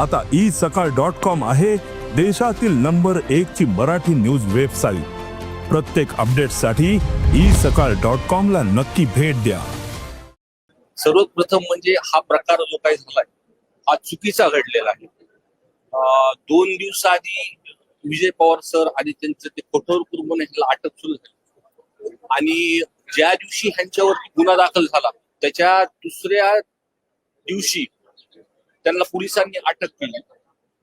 आता ई सकाळ dot com आहे देशातील नंबर एक ची मराठी न्यूज वेबसाईट. प्रत्येक अपडेटसाठी ई सकाळ डॉट कॉम ला नक्की भेट द्या. सर्वप्रथम म्हणजे हा प्रकार जो काही झालाय हा चुकीचा घडलेला आहे. दोन दिवसाआधी विजय पवार सर आणि त्यांचं ते कठोर कुटुंब ह्याला अटक सुरू झाली. आणि ज्या दिवशी ह्यांच्यावरती गुन्हा दाखल झाला त्याच्या दुसऱ्या दिवशी त्यांना पोलिसांनी अटक केली.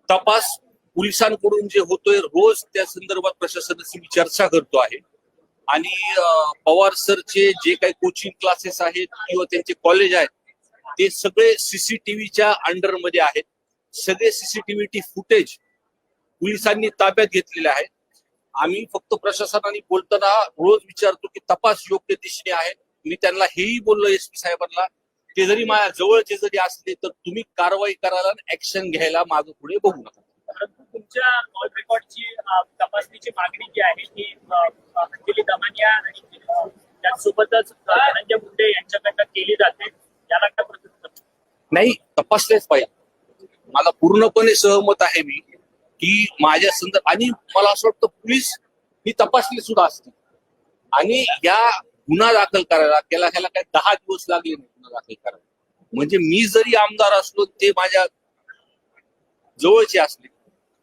तपास पोलिसांकडून जे होतोय रोज त्या संदर्भात प्रशासनाशी मी चर्चा करतो आहे. आणि पवार सरचे जे काही कोचिंग क्लासेस आहेत किंवा त्यांचे कॉलेज आहेत ते सगळे सीसीटीव्हीच्या अंडरमध्ये आहेत. सगळे सीसीटीव्ही फुटेज पोलिसांनी ताब्यात घेतलेले आहेत आम्ही फक्त प्रशासनाने बोलताना रोज विचारतो की तपास योग्य दिशेने आहे. मी त्यांना हेही बोललो एस पी साहेबांना ते जरी माझ्या जवळचे जरी असले तर तुम्ही कारवाई करायला ऍक्शन घ्यायला मागे पुढे बघू नका. परंतु तुमच्या कॉल रेकॉर्डची तपासणीची मागणी जी आहे ती अंजली दमानिया आणि अ, धनंजय मुंडे यांच्याकडनं केली जाते. याला काय प्रत्युत्तर नाही तपासलेच पाहिजे. मला पूर्णपणे सहमत आहे मी की माझ्या संदर्भ आणि मला असं वाटतं पोलीस ही तपासली सुद्धा असते. आणि या गुन्हा दाखल करायला त्याला ह्याला काही दहा दिवस लागले नाही. गुन्हा दाखल करा म्हणजे मी जरी आमदार असलो ते माझ्या जवळचे असले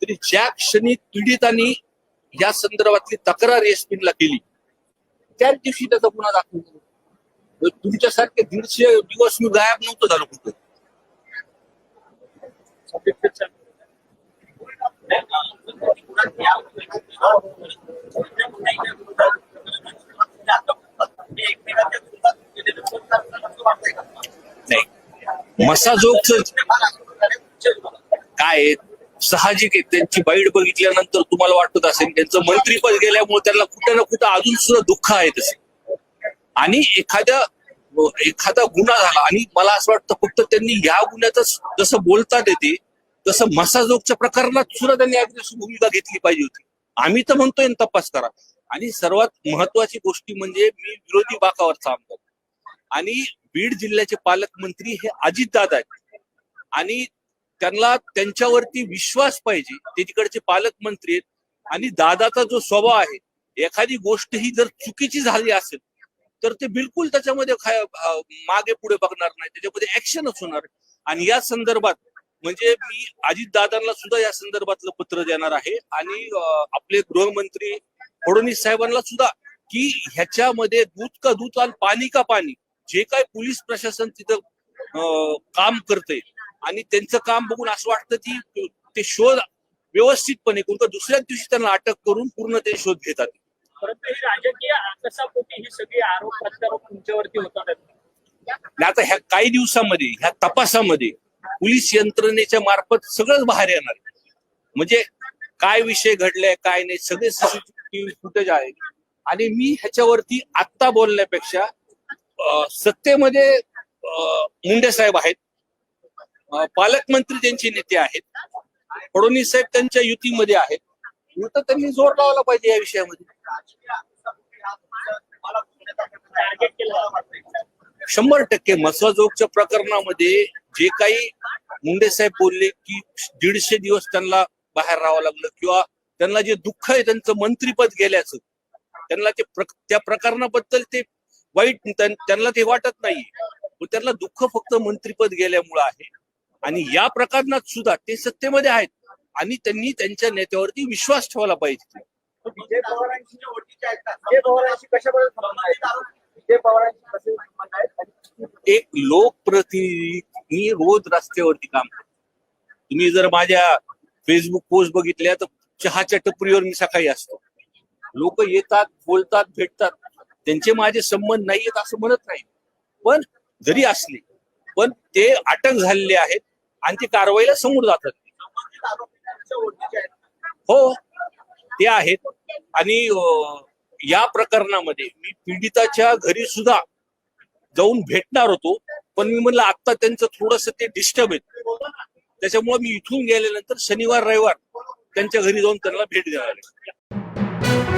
तरी ज्या क्षणी पीडितांनी या संदर्भातली तक्रार एसपीला केली त्याच दिवशी त्याचा गुन्हा दाखल झाला. तुमच्यासारखे दीडशे दिवस मी गायब नव्हतो झालो कुठे सत्तेचं नाही मसाजोगच काय आहे, साहजिक आहे. त्यांची बाईट बघितल्यानंतर तुम्हाला वाटत असेल त्यांचं मंत्रीपद गेल्यामुळे त्यांना कुठं ना कुठं अजून सुद्धा दुःख आहे तसे. आणि एखाद्या एखादा गुन्हा झाला आणि मला असं वाटतं फक्त त्यांनी या गुन्ह्यातच जसं बोलतात येते तसं मसाजोगच्या प्रकरणात सुद्धा त्यांनी अग्रेसिव्ह भूमिका घेतली पाहिजे होती. आम्ही तर म्हणतोय तपास करा. आणि सर्वात महत्वाची गोष्टी म्हणजे मी विरोधी बाकावरचा आमदार. आणि बीड जिल्ह्याचे पालकमंत्री हे अजितदादा आहेत. आणि त्यांना त्यांच्यावरती विश्वास पाहिजे ते तिकडचे पालकमंत्री आहेत. आणि दादाचा जो स्वभाव आहे एखादी गोष्ट ही जर चुकीची झाली असेल तर ते बिलकुल त्याच्यामध्ये मागे पुढे बघणार नाही. त्याच्यामध्ये ऍक्शनच होणार. आणि या संदर्भात म्हणजे मी अजितदादांना सुद्धा या संदर्भातलं पत्र देणार आहे. आणि आपले गृहमंत्री फडणवीस साहेबांना सुद्धा की ह्याच्यामध्ये दूध का दूध आणि पाणी का पाणी? जे काय पोलीस प्रशासन तिथं काम करते आणि त्यांचं काम बघून असं वाटतं की ते शोध व्यवस्थितपणे कोणत्या दुसऱ्याच दिवशी त्यांना अटक करून पूर्ण ते शोध घेतात. परंतु ही राजकीय आकसापोटी ही सगळी आरोप प्रत्यारोप तुमच्यावरती होतात. आता ह्या काही दिवसामध्ये ह्या तपासामध्ये पोलीस यंत्रणेच्या मार्फत सगळंच बाहेर येणार. म्हणजे काय विषय घडले काय नाही सगळे सीसीटीव्ही फुटेज आहे. आणि मी ह्याच्यावरती आत्ता बोलण्यापेक्षा सत्तेमध्ये मुंडे साहेब आहेत. पालकमंत्री त्यांचे नेते आहेत. फडणवीस साहेब त्यांच्या युतीमध्ये आहेत. युत त्यांनी जोर लावला पाहिजे या विषयामध्ये. शंभर टक्के मसाजोगच्या प्रकरणामध्ये जे काही मुंडे साहेब बोलले की दीडशे दिवस त्यांना बाहेर राहावं लागलं किंवा त्यांना जे दुःख आहे त्यांचं मंत्रीपद गेल्याचं त्यांना ते प्र त्या प्रकरणाबद्दल ते वाईट त्यां- त्यांना ते वाटत नाही त्यांना दुःख फक्त मंत्रीपद गेल्यामुळं आहे. आणि या प्रकरणात सुद्धा ते सत्तेमध्ये आहेत. आणि त्यांनी त्यांच्या नेत्यावरती विश्वास ठेवला पाहिजे. एक लोकप्रतिनिधी रोज रस्त्यावरती काम करतो तुम्ही जर माझ्या फेसबुक पोस्ट बघितल्या तर चहाच्या टपरीवर मी सकाळी असतो. लोक येतात बोलतात भेटतात. त्यांचे माझे संबंध नाही आहेत असं म्हणत नाही. पण जरी असले पण ते अटक झालेले आहेत आणि ते कारवाईला समोर जातात. हो ते आहेत. आणि या प्रकरणामध्ये मी पीडिताच्या घरी सुद्धा जाऊन भेटणार होतो पण मी म्हणलं आता त्यांचं थोडस ते डिस्टर्ब आहे त्याच्यामुळे मी इथून गेल्यानंतर शनिवार रविवार त्यांच्या घरी जाऊन त्यांना भेट देणार